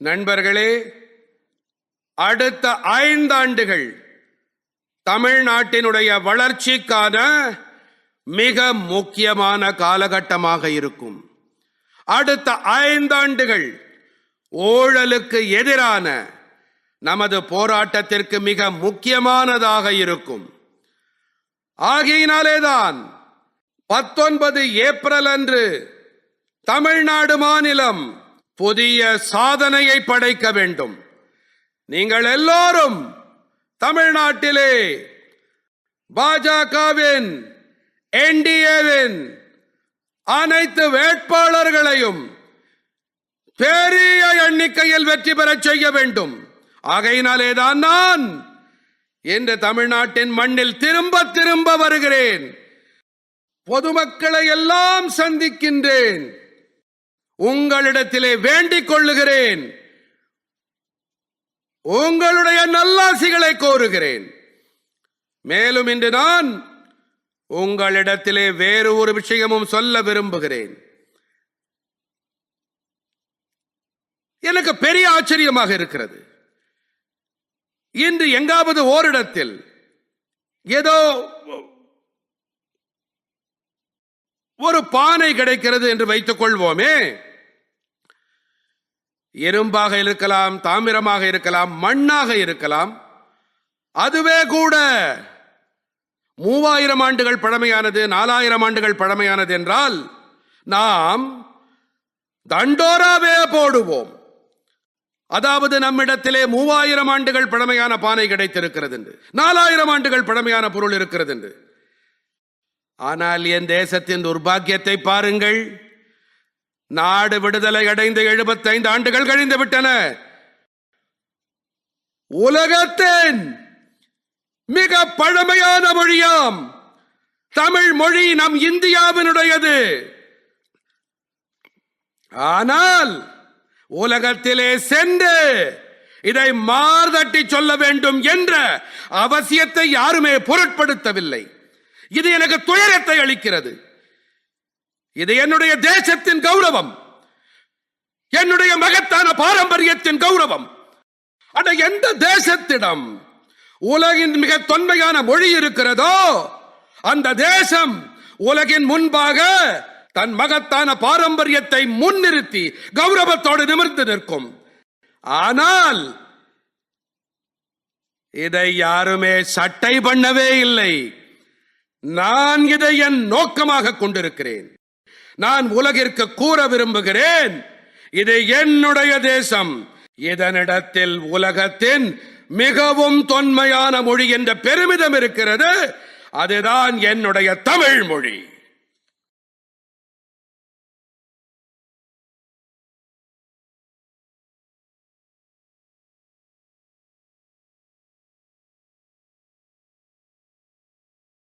நண்பர்களே அடுத்த ஐந்தாண்டுகள் தமிழ்நாட்டினுடைய வளர்ச்சிக்கான மிக முக்கியமான காலகட்டமாக இருக்கும். அடுத்த ஐந்தாண்டுகள் ஊழலுக்கு எதிரான நமது போராட்டத்திற்கு மிக முக்கியமானதாக இருக்கும். ஆகையினாலேதான் பத்தொன்பது ஏப்ரல் அன்று தமிழ்நாடு மாநிலம் புதிய சாதனையை படைக்க வேண்டும். நீங்கள் எல்லோரும் தமிழ்நாட்டிலே பாஜகவின் என்டிஏவின் அனைத்து வேட்பாளர்களையும் பெரிய எண்ணிக்கையில் வெற்றி பெறச் செய்ய வேண்டும். ஆகையினாலேதான் நான் இன்று தமிழ்நாட்டின் மண்ணில் திரும்ப திரும்ப வருகிறேன். பொதுமக்களை எல்லாம் சந்திக்கின்றேன். உங்களிடத்திலே வேண்டிக் கொள்ளுகிறேன். உங்களுடைய நல்லாசிகளை கோருகிறேன். மேலும் இன்று நான் உங்களிடத்திலே வேறு ஒரு விஷயமும் சொல்ல விரும்புகிறேன். எனக்கு பெரிய ஆச்சரியமாக இருக்கிறது. இன்று எங்காவது ஓரிடத்தில் ஏதோ ஒரு பானை கிடைக்கிறது என்று வைத்துக் கொள்வோமே. இரும்பாக இருக்கலாம் தாமிரமாக இருக்கலாம் மண்ணாக இருக்கலாம். அதுவே கூட மூவாயிரம் ஆண்டுகள் பழமையானது நாலாயிரம் ஆண்டுகள் பழமையானது என்றால் நாம் தண்டோராவே போடுவோம். அதாவது நம்மிடத்திலே மூவாயிரம் ஆண்டுகள் பழமையான பானை கிடைத்திருக்கிறது என்று நாலாயிரம் ஆண்டுகள் பழமையான பொருள் இருக்கிறது என்று. ஆனால் என் தேசத்தின் துர்பாக்கியத்தை பாருங்கள். நாடு விடுதலை அடைந்து எழுபத்தைந்து ஆண்டுகள் கழிந்து விட்டன. உலகத்தின் மிக பழமையான மொழியாம் தமிழ் மொழி நம் இந்தியாவினுடையது. ஆனால் உலகத்திலே சென்று இதை மார்தட்டி சொல்ல வேண்டும் என்ற அவசியத்தை யாருமே பொருட்படுத்தவில்லை. இது எனக்கு துயரத்தை அளிக்கிறது. இது என்னுடைய தேசத்தின் கௌரவம். என்னுடைய மகத்தான பாரம்பரியத்தின் கௌரவம். அட எந்த தேசத்திடம் உலகின் மிக தொன்மையான மொழி இருக்கிறதோ அந்த தேசம் உலகின் முன்பாக தன் மகத்தான பாரம்பரியத்தை முன்னிறுத்தி கௌரவத்தோடு நிமிர்ந்து நிற்கும். ஆனால் இதை யாருமே சட்டை பண்ணவே இல்லை. நான் இதை என் நோக்கமாக கொண்டிருக்கிறேன். நான் உலகிற்கு கூற விரும்புகிறேன். இது என்னுடைய தேசம். இதனிடத்தில் உலகத்தின் மிகவும் தொன்மையான மொழி என்ற பெருமிதம் இருக்கிறது. அதுதான் என்னுடைய தமிழ் மொழி.